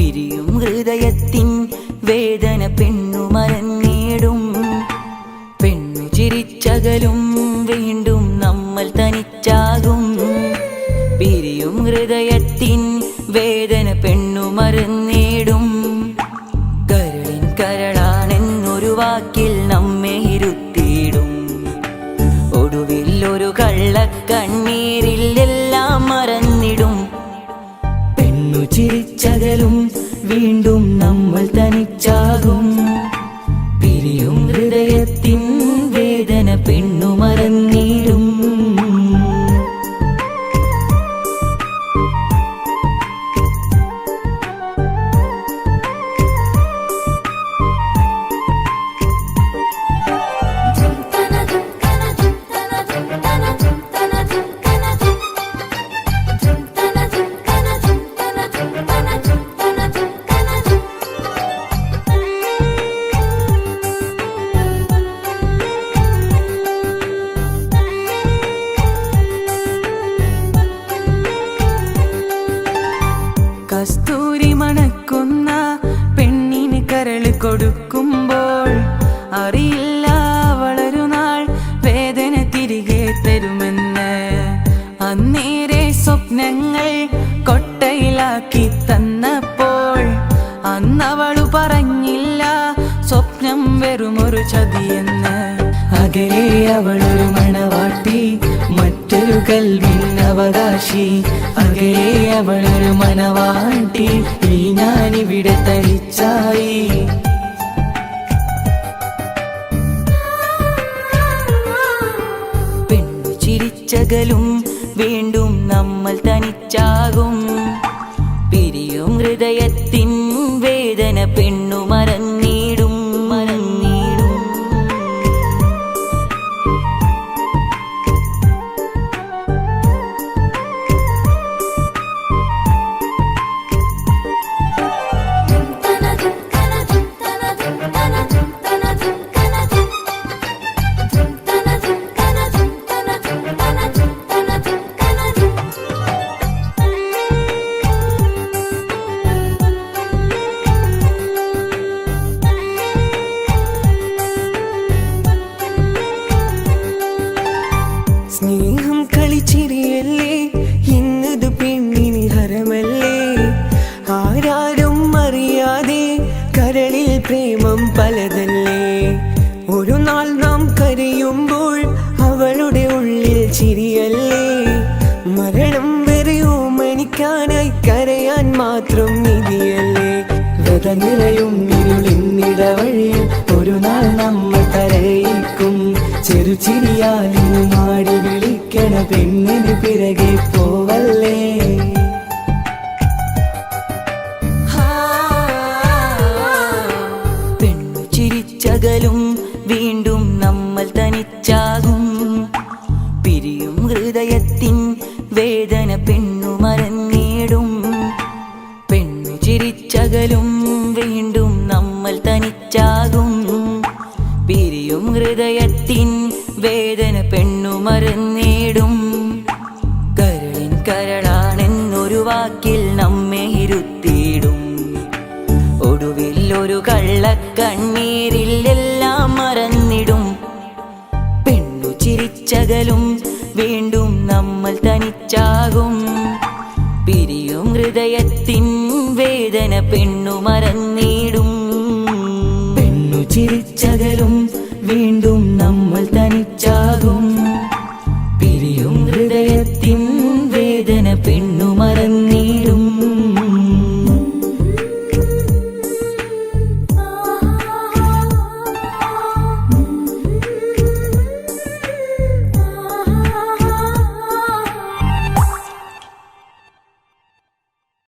പിരിയും ഹൃദയത്തിൻ വേദന പെണ്ണു മരന്നേടും പെണ്ണു ചിരിച്ചകലും വീണ്ടും നമ്മൾ തനിച്ചാകും. പിരിയും ഹൃദയത്തിൻ വേദന പെണ്ണു മറന്നേടും കരളിൻ കരളാണെന്നൊരു വാക്കിൽ നമ്മെ ഇരുത്തിയിടും. ഒടുവിൽ ഒരു കള്ളക്കണ്ണീരിൽ എല്ലാം മറന്നിടും. പെണ്ണു ചിരിച്ചകലും വീണ്ടും നമ്മൾ തനിച്ചാകും. അകലെ അവളൊരു മണവാട്ടി മറ്റൊരു കൽവിൻ അവകാശി. അകലെ അവളൊരു മണവാട്ടി ഈ ഞാനിവിടെ തനിച്ചായി. പെണ്ണു ചിരിച്ചകലും വീണ്ടും നമ്മൾ തനിച്ചാകും. പിരിയും ഹൃദയത്തിൻ വേദന പെണ്ണു മറന്നിടും കളിച്ചിരിയല്ലേ? ഇന്നത് പെണ്ണിനി ഹരമല്ലേ? ആരാരും അറിയാതെ കരളിൽ പ്രേമം പലതല്ലേ? ഒരു നാൾ നാം കരയുമ്പോൾ അവളുടെ ഉള്ളിൽ ചിരിയല്ലേ? മരണം വരെയോ മണിക്കാനായി കരയാൻ മാത്രം നിധിയല്ലേ? നിറയും ഇരുളിന്നിടവഴിയിൽ ഒരു നാൾ നമ്മൾ കരയിക്കും. ചെറുചിരിയാലിന് മാടി വിളിക്കണ പെണ്ണിന് പിറകെ പോവല്ലേ? പെണ്ണു ചിരിച്ചകലും വീണ്ടും നമ്മൾ തനിച്ചാകും. പിരിയും ഹൃദയത്തിൻ വേദന പെണ്ണു മറന്നേടും പെണ്ണു ചിരിച്ചകലും വീണ്ടും നമ്മൾ തനിച്ചാകും. പിരിയും ഹൃദയത്തിൻ വേദന പെണ്ണു മറന്നേടും ചിരിച്ചകലും വീണ്ടും നമ്മൾ തനിച്ചാകും. പിരിയും ഹൃദയത്തിൻ വേദന പെണ്ണു മറന്നിടും. പെണ്ണു ചിരിച്ചകലും വീണ്ടും നമ്മൾ തനിച്ചാകും. പിരിയും ഹൃദയത്തിൻ വേദന പെണ്ണു